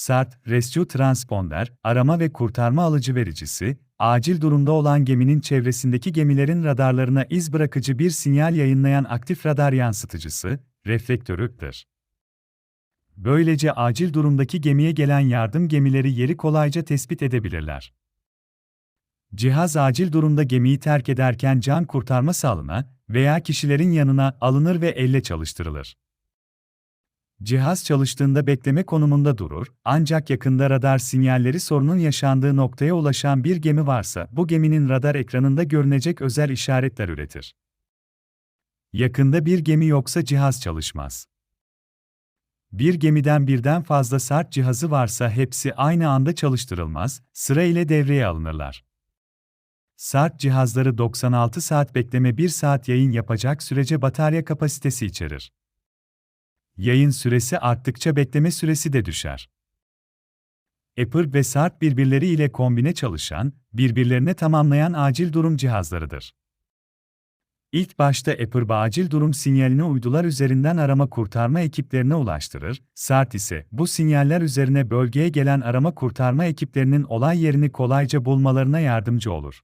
SART, Rescue Transponder, arama ve kurtarma alıcı vericisi, acil durumda olan geminin çevresindeki gemilerin radarlarına iz bırakıcı bir sinyal yayınlayan aktif radar yansıtıcısı, reflektörüdür. Böylece acil durumdaki gemiye gelen yardım gemileri yeri kolayca tespit edebilirler. Cihaz acil durumda gemiyi terk ederken can kurtarma sağlığına veya kişilerin yanına alınır ve elle çalıştırılır. Cihaz çalıştığında bekleme konumunda durur, ancak yakında radar sinyalleri sorunun yaşandığı noktaya ulaşan bir gemi varsa bu geminin radar ekranında görünecek özel işaretler üretir. Yakında bir gemi yoksa cihaz çalışmaz. Bir gemiden birden fazla SART cihazı varsa hepsi aynı anda çalıştırılmaz, sıra ile devreye alınırlar. SART cihazları 96 saat bekleme 1 saat yayın yapacak sürece batarya kapasitesi içerir. Yayın süresi arttıkça bekleme süresi de düşer. Apple ve SART birbirleri ile kombine çalışan, birbirlerine tamamlayan acil durum cihazlarıdır. İlk başta Apple acil durum sinyalini uydular üzerinden arama kurtarma ekiplerine ulaştırır, SART ise bu sinyaller üzerine bölgeye gelen arama kurtarma ekiplerinin olay yerini kolayca bulmalarına yardımcı olur.